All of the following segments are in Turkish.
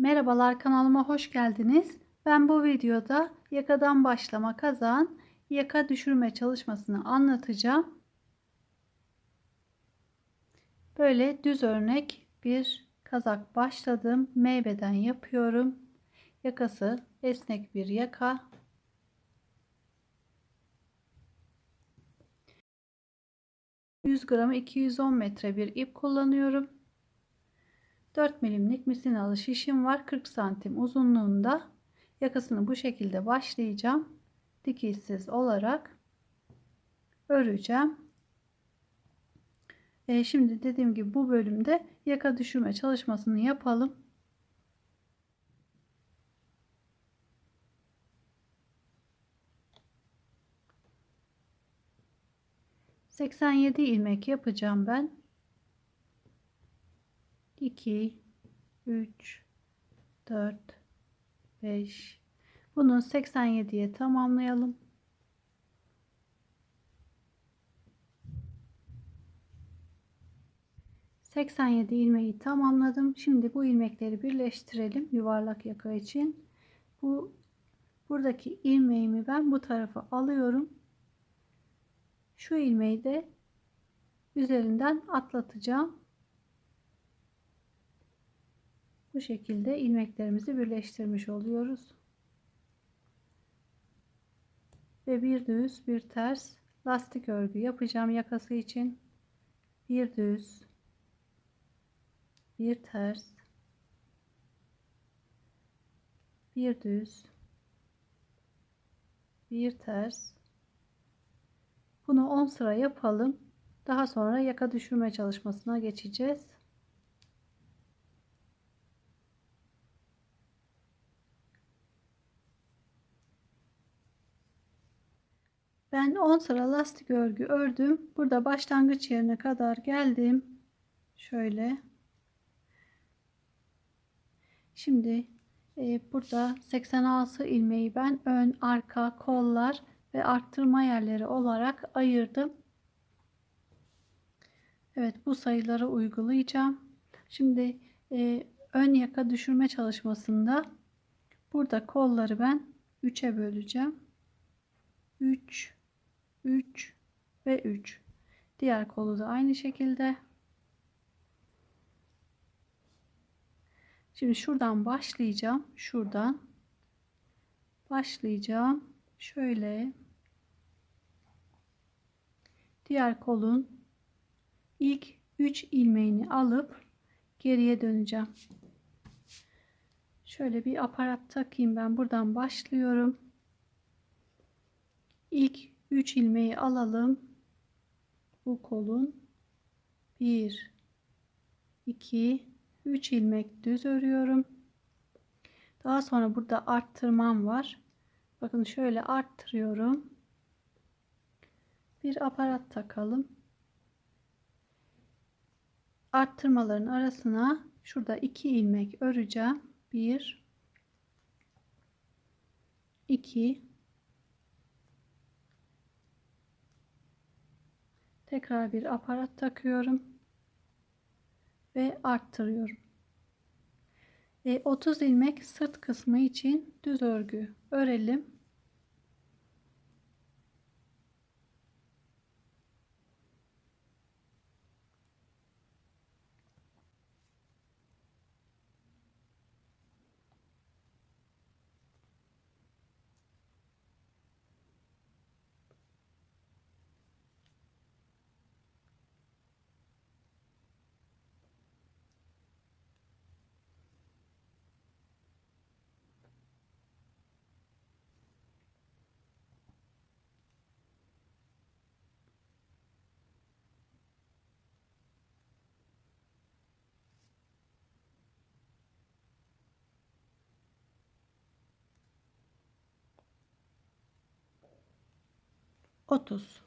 Merhabalar kanalıma hoş geldiniz. Ben bu videoda yakadan başlama kazan yaka düşürme çalışmasını anlatacağım. Böyle düz örnek bir kazak başladım. M beden yapıyorum. Yakası esnek bir yaka. ...100 gramı 210 metre bir ip kullanıyorum. 4 milimlik misinalı şişim var. 40 santim uzunluğunda. Yakasını bu şekilde başlayacağım. Dikişsiz olarak öreceğim. E şimdi dediğim gibi bu bölümde yaka düşürme çalışmasını yapalım. Seksen yedi ilmek yapacağım ben. 2 3 4 5 bunu 87'ye tamamlayalım. Seksen yedi ilmeği tamamladım. Şimdi bu ilmekleri birleştirelim yuvarlak yaka için. Bu buradaki ilmeğimi ben bu tarafa alıyorum. Şu ilmeği de üzerinden atlatacağım. Bu şekilde ilmeklerimizi birleştirmiş oluyoruz. Ve bir düz bir ters lastik örgü yapacağım yakası için. Bir düz bir ters bir düz bir ters bunu 10 sıra yapalım. Daha sonra yaka düşürme çalışmasına geçeceğiz. Ben 10 sıra lastik örgü ördüm. Burada başlangıç yerine kadar geldim. Şöyle. Şimdi e, burada 86 ilmeği ben ön, arka, kollar ve arttırma yerleri olarak ayırdım. Evet bu sayıları uygulayacağım. Şimdi e, ön yaka düşürme çalışmasında burada kolları ben 3'e böleceğim. 3 3 ve 3. Diğer kolu da aynı şekilde. Şimdi şuradan başlayacağım. Şuradan başlayacağım. Şöyle diğer kolun ilk 3 ilmeğini alıp geriye döneceğim. Şöyle bir aparat takayım ben buradan başlıyorum. İlk 3 ilmeği alalım. Bu kolun 1 2 3 ilmek düz örüyorum. Daha sonra burada arttırmam var. Bakın şöyle arttırıyorum. Bir aparat takalım. Arttırmaların arasına şurada 2 ilmek öreceğim. 1 2 Tekrar bir aparat takıyorum. Ve arttırıyorum. E, 30 ilmek sırt kısmı için düz örgü örelim. 30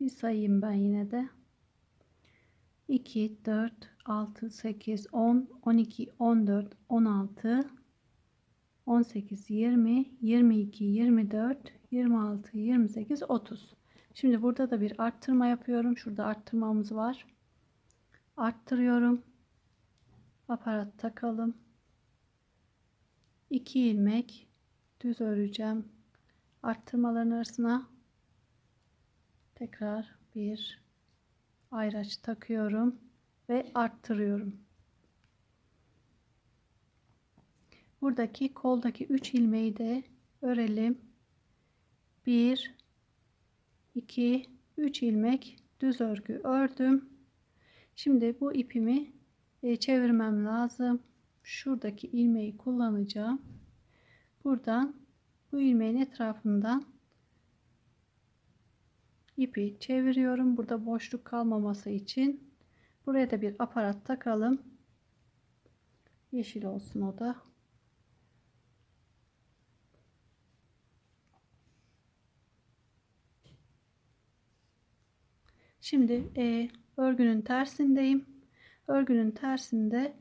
bir sayayım ben yine de. 2 4 6 8 10 12 14 16 18 20 22 24 26 28 30 şimdi burada da bir arttırma yapıyorum. Şurada arttırmamız var. Arttırıyorum. Aparat takalım. 2 ilmek düz öreceğim. Arttırmaların arasına tekrar bir ayraç takıyorum ve arttırıyorum. Buradaki koldaki 3 ilmeği de örelim. 1 2 3 ilmek düz örgü ördüm. Şimdi bu ipimi e, çevirmem lazım. Şuradaki ilmeği kullanacağım. Buradan bu ilmeğin etrafından ipi çeviriyorum. Burada boşluk kalmaması için. Buraya da bir aparat takalım. Yeşil olsun o da. Şimdi e, örgünün tersindeyim. Örgünün tersinde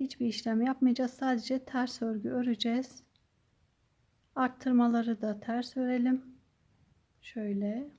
hiçbir işlem yapmayacağız. Sadece ters örgü öreceğiz. Arttırmaları da ters örelim. Şöyle.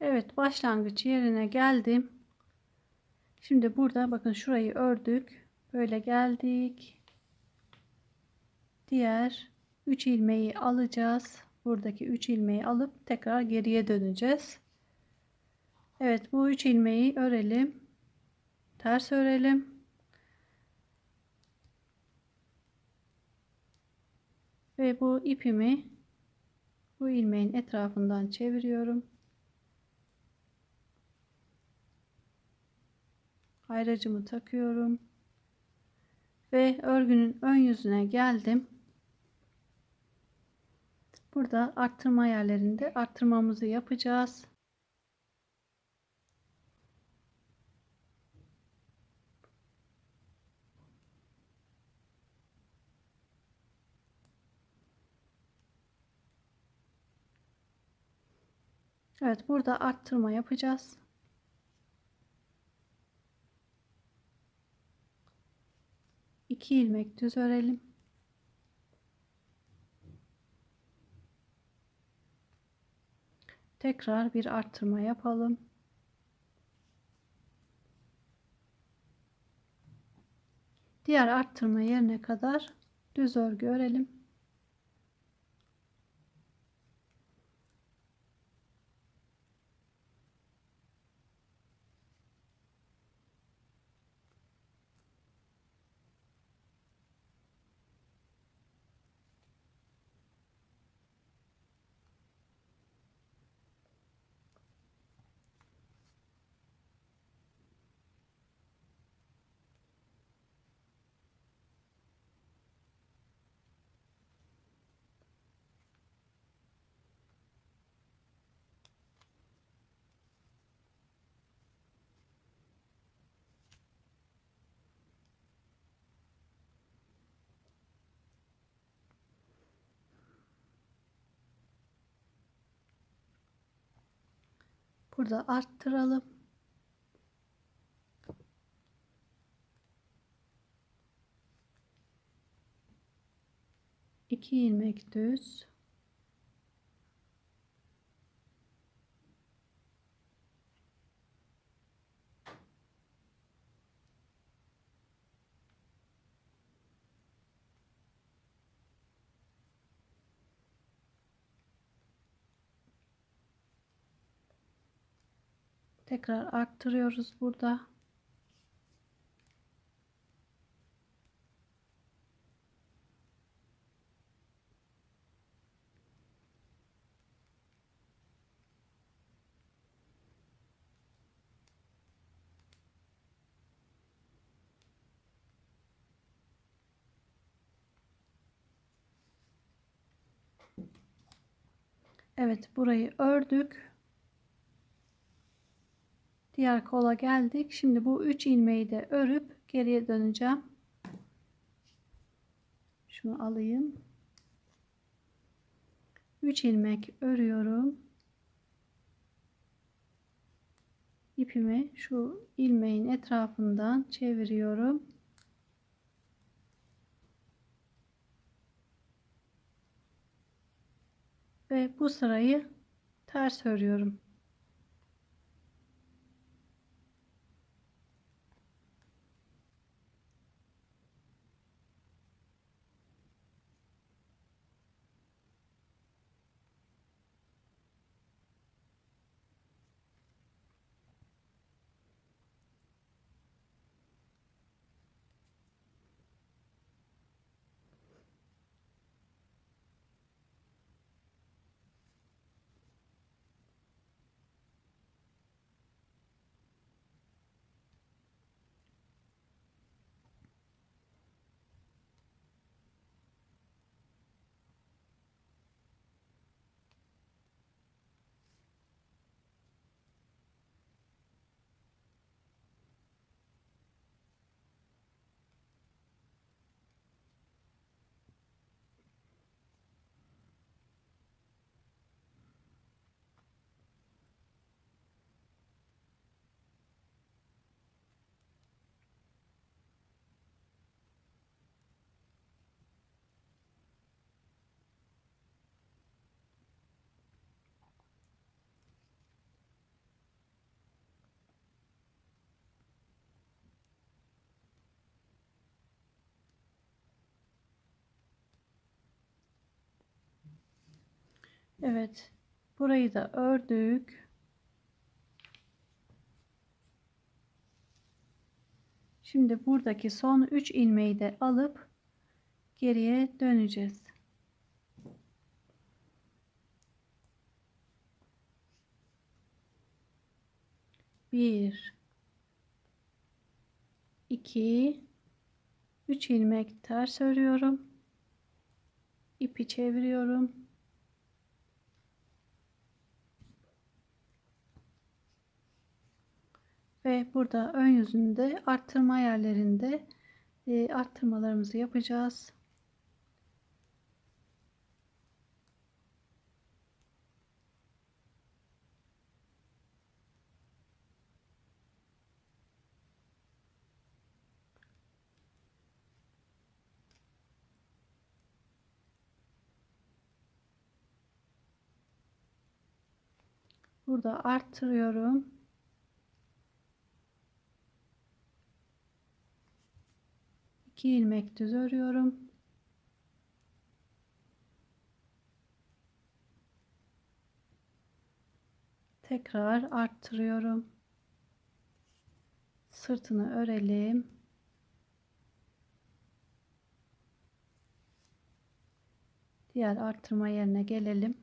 Evet başlangıç yerine geldim. Şimdi burada bakın şurayı ördük. Böyle geldik. Diğer 3 ilmeği alacağız. Buradaki 3 ilmeği alıp tekrar geriye döneceğiz. Evet bu 3 ilmeği örelim. Ters örelim. Ve bu ipimi bu ilmeğin etrafından çeviriyorum. Ayracımı takıyorum. Ve örgünün ön yüzüne geldim. Burada arttırma yerlerinde arttırmamızı yapacağız. Evet burada arttırma yapacağız 2 ilmek düz örelim. Tekrar bir arttırma yapalım. Diğer arttırma yerine kadar düz örgü örelim. Burada arttıralım. 2 ilmek düz tekrar arttırıyoruz burada Evet burayı ördük. Diğer kola geldik. Şimdi bu 3 ilmeği de örüp geriye döneceğim. Şunu alayım. 3 ilmek örüyorum. İpimi şu ilmeğin etrafından çeviriyorum. Ve bu sırayı ters örüyorum. Evet. Burayı da ördük. Şimdi buradaki son 3 ilmeği de alıp geriye döneceğiz. Bir, iki, üç ilmek ters örüyorum. İpi çeviriyorum. Ve burada ön yüzünde arttırma yerlerinde arttırmalarımızı yapacağız. Burada arttırıyorum. 2 ilmek düz örüyorum. Tekrar arttırıyorum. Sırtını örelim. Diğer arttırma yerine gelelim.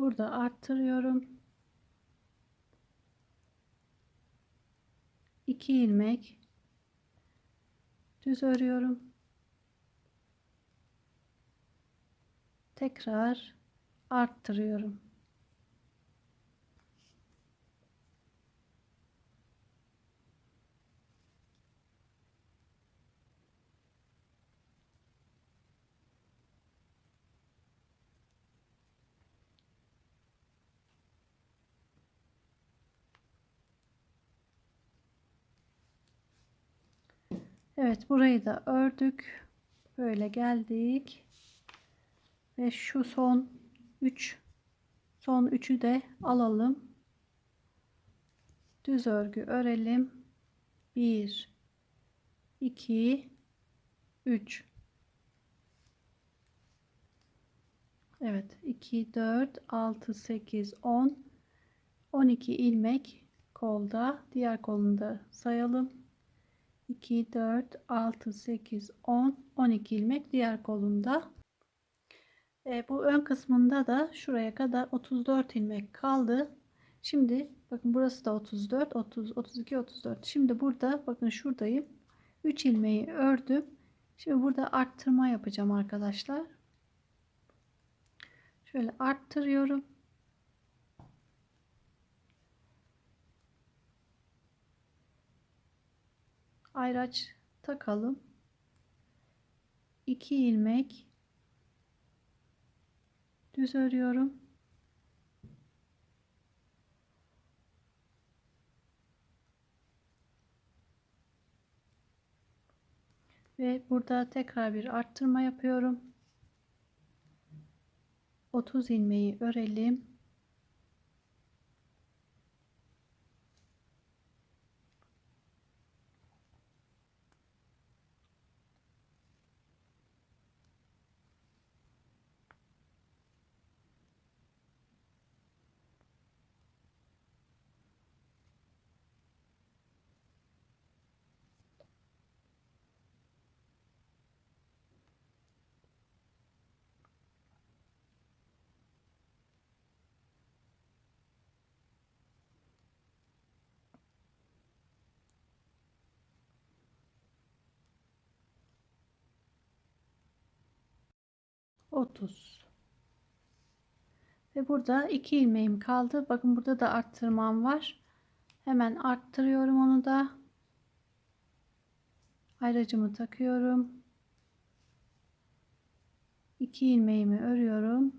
Burada arttırıyorum. 2 ilmek düz örüyorum. Tekrar arttırıyorum. Evet burayı da ördük. Böyle geldik. Ve şu son 3 son 3'ü de alalım. Düz örgü örelim. 1 2 3 Evet 2 4 6 8 10 12 ilmek kolda diğer kolunda sayalım 2 4 6 8 10 12 ilmek diğer kolunda. E, bu ön kısmında da şuraya kadar 34 ilmek kaldı. Şimdi bakın burası da 34 30 32 34 şimdi burada bakın şuradayım. 3 ilmeği ördüm. Şimdi burada arttırma yapacağım arkadaşlar. Şöyle arttırıyorum ayraç takalım 2 ilmek. Düz örüyorum. Ve burada tekrar bir arttırma yapıyorum. 30 ilmeği örelim Otuz. Ve burada iki ilmeğim kaldı. Bakın burada da arttırmam var. Hemen arttırıyorum onu da. Ayracımı takıyorum. 2 ilmeğimi örüyorum.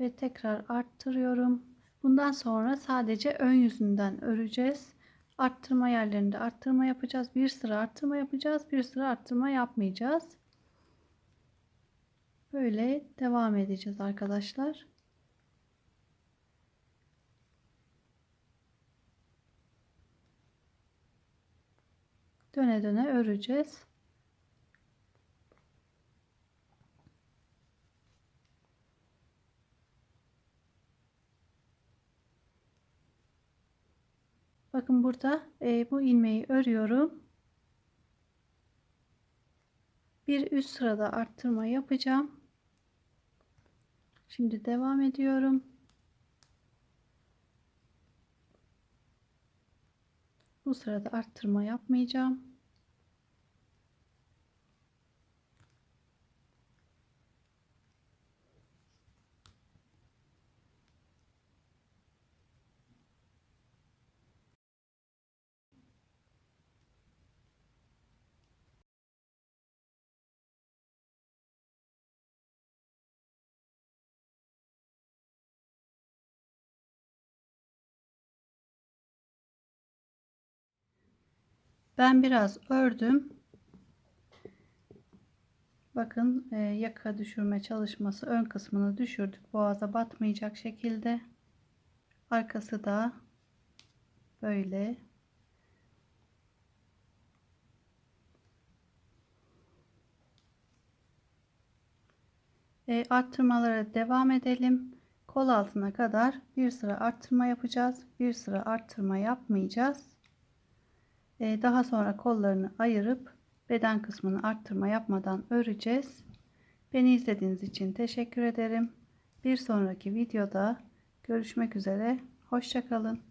Ve tekrar arttırıyorum. Bundan sonra sadece ön yüzünden öreceğiz. Arttırma yerlerinde arttırma yapacağız. Bir sıra arttırma yapacağız. Bir sıra arttırma yapmayacağız. Böyle devam edeceğiz arkadaşlar. Döne döne öreceğiz. Bakın burada e, bu ilmeği örüyorum. Bir üst sırada arttırma yapacağım. Şimdi devam ediyorum. Bu sırada arttırma yapmayacağım. Ben biraz ördüm. Bakın e, yaka düşürme çalışması ön kısmını düşürdük. Boğaza batmayacak şekilde. Arkası da böyle. E, arttırmalara devam edelim. kol altına kadar bir sıra arttırma yapacağız. Bir sıra arttırma yapmayacağız. Ee, daha sonra kollarını ayırıp beden kısmını arttırma yapmadan öreceğiz. Beni izlediğiniz için teşekkür ederim. Bir sonraki videoda görüşmek üzere. Hoşçakalın.